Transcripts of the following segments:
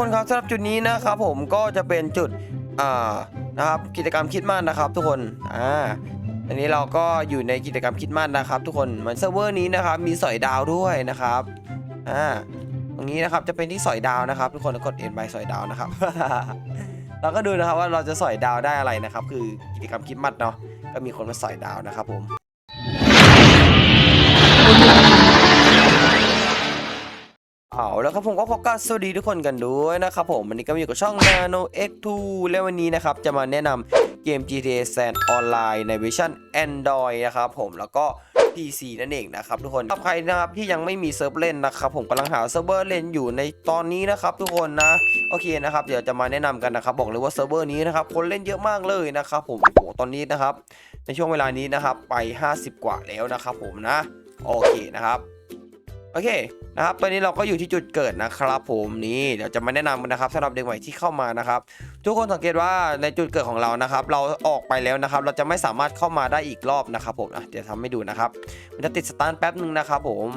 คนครับสำหรับจุดนี้นะครับผมก็จะเป็นจุดอ่านะครับกิจกรรมคิดมากนะครับ ทุกคนอ่าอันนี้เราก็อยู่ในกิจกรรมคิดมากนะครับ ทุกคนเหมือนเซิร์ฟเวอร์นี้นะครับมีสอยดาวด้วยนะครับอ่าตรงนี้นะครับจะเป็นที่สอยดาวนะครับ ทุกคนกดเอ็นใบสอยดาวนะครับ เราก็ดูนะครับว่าเราจะสอยดาวได้อะไรนะครับ คือกิจกรรมคิดมัดเนาะก็มีคนมาสอยดาวนะครับผม เอาแล้วครับผมก็ขอกราบสวัสดีทุกคนกันด้วยนะครับผมวันนี้ก็อยู่กับช่อง Nano X2 และวันนี้นะครับจะมาแนะนำเกม GTA San Online ในเวอร์ชัน Android นะครับผมแล้วก็ PC นั่นเองนะครับทุกคนถ้าใครนะครับที่ยังไม่มีเซิร์ฟเล่นนะครับผมกำลังหาเซิร์ฟเวอร์เล่นอยู่ในตอนนี้นะครับทุกคนนะโอเคนะครับเดี๋ยวจะมาแนะนำกันนะครับบอกเลยว่าเซิร์ฟเวอร์นี้นะครับคนเล่นเยอะมากเลยนะครับผมโอ้โหตอนนี้นะครับในช่วงเวลานี้นะครับไป 50 กว่าแล้วนะครับผมนะโอเคนะครับ โอเคนะครับตอนนี้เราก็อยู่ที่จุดเกิดนะครับผมนี่เดี๋ยวจะมาแนะนำนะครับสำหรับเด็กใหม่ที่เข้ามานะครับ ทุกคนสังเกตว่าในจุดเกิดของเรานะครับ เราออกไปแล้วนะครับ เราจะไม่สามารถเข้ามาได้อีกรอบนะครับผมเดี๋ยวทำให้ดูนะครับมันจะติดสตาร์ทแป๊บหนึ่งนะครับผม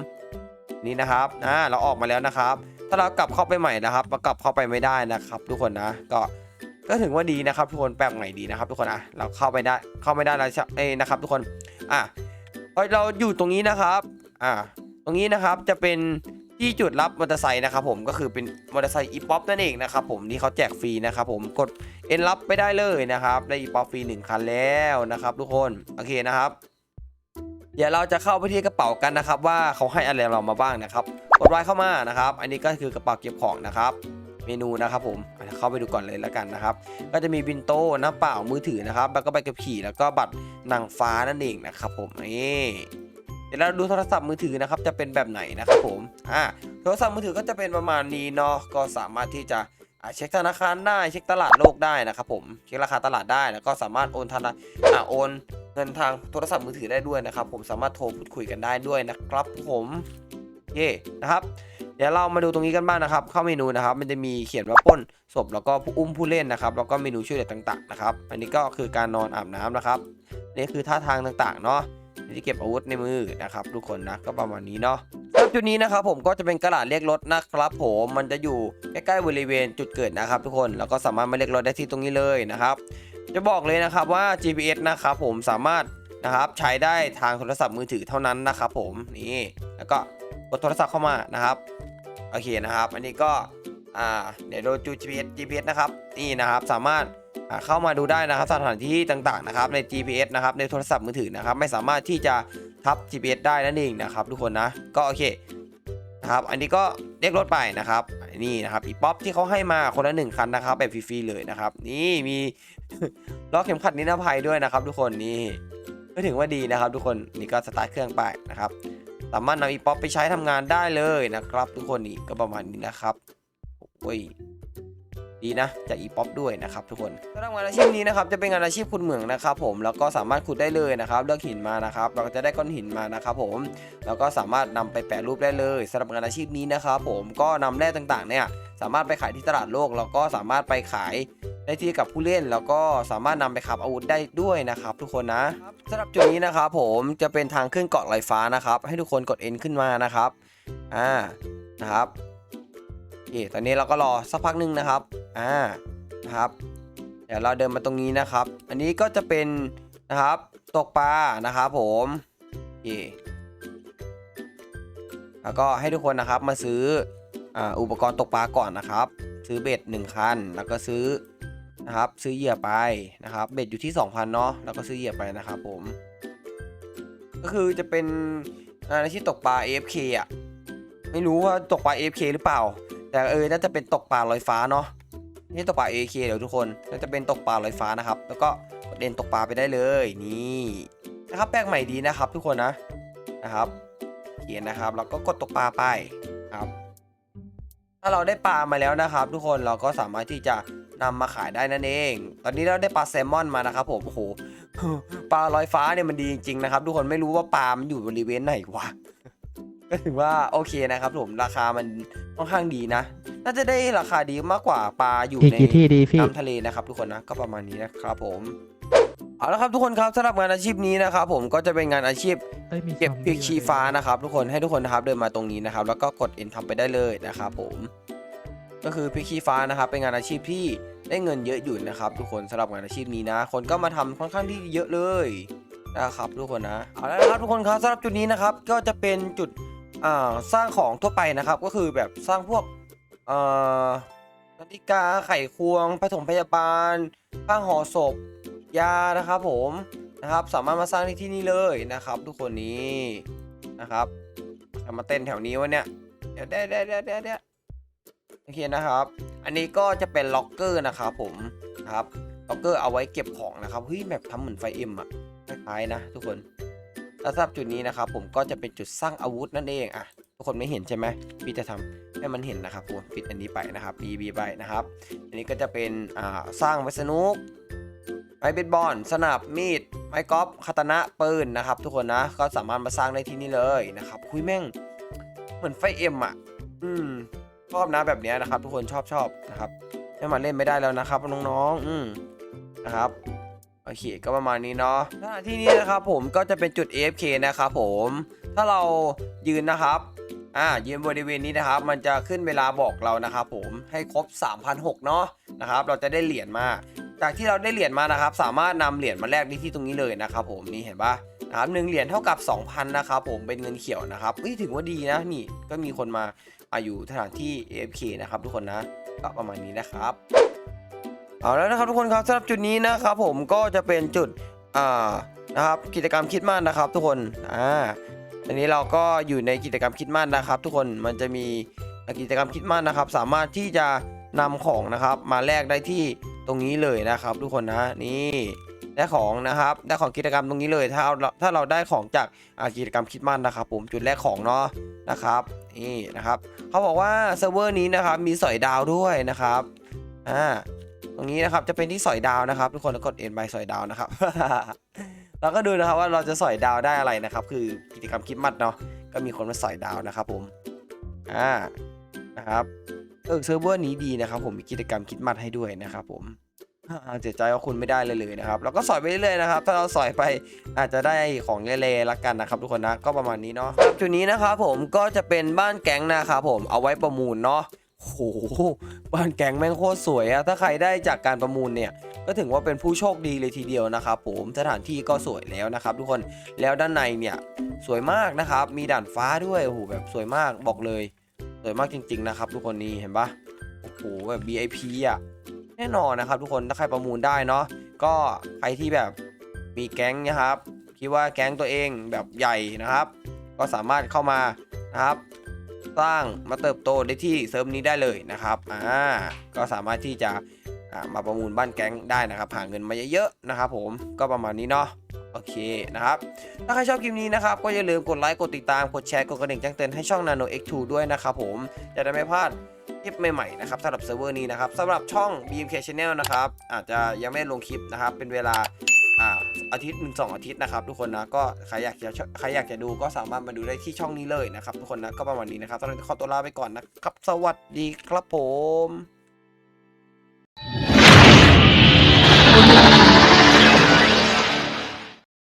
นี่นะครับอ่าเราออกมาแล้วนะครับ ถ้าเรากลับเข้าไปใหม่นะครับเรากลับเข้าไปไม่ได้นะครับ ทุกคนนะก็ก็ถึงว่าดีนะครับ ทุกคนแปลกใหม่ดีนะครับ ทุกคนอะเราเข้าไปได้เข้าไม่ได้แล้วใช่เอ้นะครับ ทุกคนอะพอเราอยู่ตรงนี้นะครับ อ่า ตรงนี้นะครับจะเป็นที่จุดรับมอเตอร์ไซค์นะครับผมก็คือเป็นมอเตอร์ไซค์อีป๊อปนั่นเองนะครับผมที่เขาแจกฟรีนะครับผมกดเอ็นรับไปได้เลยนะครับได้อีป๊อปฟรีหนึ่งคันแล้วนะครับทุกคนโอเคนะครับ เดี๋ยวเราจะเข้าไปที่กระเป๋ากันนะครับ ว่าเขาให้อะไรเรามาบ้างนะครับกดไว้เข้ามานะครับ อันนี้ก็คือกระเป๋าเก็บของนะครับเมนูนะครับผมเข้าไปดูก่อนเลยแล้วกันนะครับ ก็จะมีบินโต้น้ำเปล่ามือถือนะครับ แล้วก็ใบขับขี่แล้วก็บัตรนางฟ้านั่นเองนะครับผมนี่ ดี๋ยวเราดูโทรศัพท์มือถือนะครับจะเป็นแบบไหนนะครับผมอ่าโทรศัพท์มือถือก็จะเป็นประมาณนี้เนาะก็สามารถที่จะเช็คธนาคารได้เช็คตลาดโลกได้นะครับผมเช็คราคาตลาดได้แล้วก็สามารถโอนธนาอ่าโอนเงินทางโทรศัพท์มือถือได้ด้วยนะครับ ผมสามารถโทรพูดคุยกันได้ด้วยนะครับผมเย่นะครับเดี๋ยวเรามาดูตรงนี้กันบ้างนะครับ เข้าเมนูนะครับ มันจะมีเขียนว่าป้นศพแล้วก็ผู้อุ้มผู้เล่นนะครับ แล้วก็เมนูช่วยเหลือต่าง ๆ นะครับ อันนี้ก็คือการนอนอาบน้ำนะครับนี่คือท่าทางต่างๆเนาะ ที่เก็บอาวุธในมือนะครับทุกคนนะก็ประมาณนี้เนาะจุดนี้นะครับผมก็จะเป็นกระดาษเรียกรถนะครับผมมันจะอยู่ใกล้ๆบริเวณจุดเกิดนะครับ ทุกคนแล้วก็สามารถมาเรียกรถได้ที่ตรงนี้เลยนะครับจะบอกเลยนะครับว่า GPS นะครับผมสามารถนะครับใช้ได้ทางโทรศัพท์มือถือเท่านั้นนะครับผมนี่แล้วก็กดโทรศัพท์เข้ามานะครับโอเคนะครับ อันนี้ก็อ่าเดี๋ยวดูจู GPS GPS นะครับนี่นะครับสามารถ เข้ามาดูได้นะครับสถานที่ต่างๆนะครับใน GPS นะครับในโทรศัพท์มือถือนะครับไม่สามารถที่จะทับ GPS ได้นั่นเองนะครับทุกคนนะก็โอเคนะครับอันนี้ก็เรียกรถไปนะครับนี่นะครับอีป๊อปที่เขาให้มาคนละหนึ่งคันนะครับแบบฟรีๆเลยนะครับ นี่มีล้อเข็มขัดนิรภัยด้วยนะครับ ทุกคนนี่ก็ถือว่าดีนะครับ ทุกคนนี่ก็สตาร์ทเครื่องไปนะครับสามารถนำอีป๊อปไปใช้ทำงานได้เลยนะครับ ทุกคนนี่ก็ประมาณนี้นะครับโอ้ย ดีนะจากอีป๊อปด้วยนะครับทุกคนสำหรับงานอาชีพนี้นะครับจะเป็นงานอาชีพขุดเหมืองนะครับผมแล้วก็สามารถขุดได้เลยนะครับเลือกหินมานะครับ เราก็จะได้ก้อนหินมานะครับผมแล้วก็สามารถนำไปแปรรูปได้เลยสำหรับงานอาชีพนี้นะครับผมก็นำแร่ต่างๆเนี่ยสามารถไปขายที่ตลาดโลกแล้วก็สามารถไปขายได้ที่กับผู้เล่นแล้วก็สามารถนำไปขับอาวุธได้ด้วยนะครับทุกคนนะสำหรับจุดนี้นะครับผมจะเป็นทางขึ้นเกาะลอยฟ้านะครับ ให้ทุกคนกด N ขึ้นมานะครับอ่านะครับ ตอนนี้เราก็รอสักพักหนึ่งนะครับ อ่า นะครับ เดี๋ยวเราเดินมาตรงนี้นะครับ อันนี้ก็จะเป็นนะครับ ตกปลานะครับผมโอแล้วก็ให้ทุกคนนะครับมาซื้ออุปกรณ์ตกปลาก่อนนะครับ ซื้อเบ็ด1คัน แล้วก็ซื้อนะครับ ซื้อเหยื่อไปนะครับ เบ็ดอยู่ที่ 2,000เนาะ แล้วก็ซื้อเหยื่อไปนะครับผม ก็คือจะเป็นอาชีพตกปลา AFK อะ ไม่รู้ว่าตกปลา AFK หรือเปล่า แต่เออน่าจะเป็นตกปลาลอยฟ้าเนาะนี่ตกปลา AK เดี๋ยวทุกคนน่าจะเป็นตกปลาลอยฟ้านะครับ แล้วก็กดเด่นตกปลาไปได้เลยนี่นะครับแปลกใหม่ดีนะครับ ทุกคนนะนะครับ เขียนนะครับแล้วก็กดตกปลาไปครับ ถ้าเราได้ปลามาแล้วนะครับ ทุกคนเราก็สามารถที่จะนำมาขายได้นั่นเอง ตอนนี้เราได้ปลาแซลมอนมานะครับผมโอ้โหปลาลอยฟ้าเนี่ยมันดีจริงๆนะครับ ทุกคนไม่รู้ว่าปลามันอยู่บริเวณไหนวะก็ถือว่าโอเคนะครับผมราคามัน ค่อนข้างดีนะ น่าจะได้ราคาดีมากกว่าปลาอยู่พี่ในกี่ที่ดีพี่ น้ำทะเลนะครับทุกคนนะก็ประมาณนี้นะครับผมเอาละครับทุกคนครับสำหรับงานอาชีพนี้นะครับผมก็จะเป็นงานอาชีพเอ้ยมีเก็บซอมพริบี้กชี้ฟ้านะครับทุกคนให้ทุกคนนะครับเดินมาตรงนี้นะครับ แล้วก็กด N ทำไปได้เลยนะครับผม ก็คือพริกขี้ฟ้านะครับ เป็นงานอาชีพที่ได้เงินเยอะอยู่นะครับ ทุกคนสำหรับงานอาชีพนี้นะ คนก็มาทำค่อนข้างที่เยอะเลยนะครับทุกคนนะเอาละนะครับทุกคนครับสำหรับจุดนี้นะครับก็จะเป็นจุดอ่า สร้างของทั่วไปนะครับ ก็คือแบบสร้างพวกนาฬิกาไขควงผถมพยาบาลผ้าห่อศพ ยานะครับผมนะครับสามารถมาสร้างที่ที่นี่เลยนะครับ ทุกคนนี้นะครับมาเต้นแถวนี้วะเนี่ยเดี๋ยวเดี๋ยวเดี๋ยวเดี๋ยวเดี๋ยวเดี๋ยวโอเคนะครับ อันนี้ก็จะเป็นล็อกเกอร์นะครับผมนะครับล็อกเกอร์เอาไว้เก็บของนะครับเฮ้ยแบบทำเหมือนไฟเอ็มอะคล้ายๆนะ ทุกคน แล้วสำหรับจุดนี้นะครับผมก็จะเป็นจุดสร้างอาวุธนั่นเองอะทุกคนไม่เห็นใช่ไหมพี่จะทำให้มันเห็นนะครับผมปิดอันนี้ไปนะครับบีบีไปนะครับ อันนี้ก็จะเป็นอ่าสร้างไว้สนุกไม้เบสบอลสนับมีดไม้กอล์ฟคาตานะปืนนะครับ ทุกคนนะก็สามารถมาสร้างได้ที่นี่เลยนะครับคุยแม่งเหมือนไฟเอ็มอะอืมชอบนะแบบนี้นะครับ ทุกคนชอบชอบนะครับไม่มาเล่นไม่ได้แล้วนะครับน้องๆอืมนะครับ โอเคก็ประมาณนี้เนาะสถานที่นี้นะครับผมก็จะเป็นจุด AFK นะครับผม ถ้าเรายืนนะครับ อ่า ยืนบริเวณนี้นะครับ มันจะขึ้นเวลาบอกเรานะครับผม ให้ครบ 3,006เนาะนะครับ เราจะได้เหรียญมา จากที่เราได้เหรียญมานะครับ สามารถนำเหรียญมาแลกได้ที่ตรงนี้เลยนะครับผม นี่เห็นปะนะครับหนึ่งเหรียญเท่ากับ 2,000นะครับผม เป็นเงินเขียวนะครับเฮ้ยถือว่าดีนะ นี่ ก็มีคนมาอาอยู่สถานที่ AFK นะครับทุกคนนะ ก็ประมาณนี้นะครับ เอาแล้วนะครับทุกคนครับสำหรับจุดนี้นะครับผมก็จะเป็นจุดอ่านะครับกิจกรรมคิดมากนะครับ ทุกคนอ่าอันนี้เราก็อยู่ในกิจกรรมคิดมากนะครับ ทุกคนมันจะมีกิจกรรมคิดมากนะครับ สามารถที่จะนำของนะครับ มาแลกได้ที่ตรงนี้เลยนะครับ ทุกคนนะนี่ได้ของนะครับได้ของกิจกรรมตรงนี้เลยถ้าเอาถ้าเราได้ของจากกิจกรรมคิดมั่นนะครับ ผมจุดแรกของเนาะนะครับนี่นะครับเขาบอกว่าเซิร์ฟเวอร์นี้นะครับมีสอยดาวด้วยนะครับอ่า ตรงนี้นะครับจะเป็นที่สอยดาวนะครับ ทุกคนแล้วกดเอ็นใบสอยดาวนะครับ เราก็ดูนะครับว่าเราจะสอยดาวได้อะไรนะครับ คือกิจกรรมคิดมัดเนาะก็มีคนมาสอยดาวนะครับ ผมอ่านะครับเออเซิร์ฟเวอร์นี้ดีนะครับ ผมมีกิจกรรมคิดมัดให้ด้วยนะครับผมเสียใจว่าคุณไม่ได้เลยเลยนะครับ เราก็สอยไปเรื่อยๆนะครับ ถ้าเราสอยไปอาจจะได้ของเล่ๆละกันนะครับ ทุกคนนะก็ประมาณนี้เนาะจุดนี้นะครับผมก็จะเป็นบ้านแก๊งนะครับผมเอาไว้ประมูลเนาะ โอ้โหบ้านแกงแม่งโคตรสวยอะถ้าใครได้จากการประมูลเนี่ย ก็ถือว่าเป็นผู้โชคดีเลยทีเดียวนะครับผมสถานที่ก็สวยแล้วนะครับทุกคนแล้วด้านในเนี่ยสวยมากนะครับ มีด่านฟ้าด้วยโอ้โหแบบสวยมากบอกเลย สวยมากจริง ๆ นะครับ ทุกคนนี่เห็นปะโอ้โหแบบ VIP อะแน่นอนนะครับ ทุกคนถ้าใครประมูลได้เนาะก็ใครที่แบบมีแก๊งนะครับ คิดว่าแก๊งตัวเองแบบใหญ่นะครับ ก็สามารถเข้ามานะครับ สร้างมาเติบโตได้ที่เซิร์ฟนี้ได้เลยนะครับอ่าก็สามารถที่จะมาประมูลบ้านแก๊งได้นะครับหาเงินมาเยอะๆนะครับผมก็ประมาณนี้เนาะโอเคนะครับ ถ้าใครชอบคลิปนี้นะครับ ก็อย่าลืมกดไลค์ กดติดตาม กดแชร์ กดกระดิ่งแจ้งเตือนให้ช่อง Nano X2 ด้วยนะครับผม จะได้ไม่พลาดคลิปใหม่ๆนะครับสำหรับเซิร์ฟเวอร์นี้นะครับสำหรับช่อง BMK Channel นะครับ อาจจะยังไม่ได้ลงคลิปนะครับ เป็นเวลาอ่า อาทิตย์หนึ่งสองอาทิตย์นะครับทุกคนนะก็ใครอยากจะใครอยากจะดูก็สามารถมาดูได้ที่ช่องนี้เลยนะครับทุกคนนะก็ประมาณนี้นะครับตอนนี้ขอตัวลาไปก่อนนะครับ สวัสดีครับผม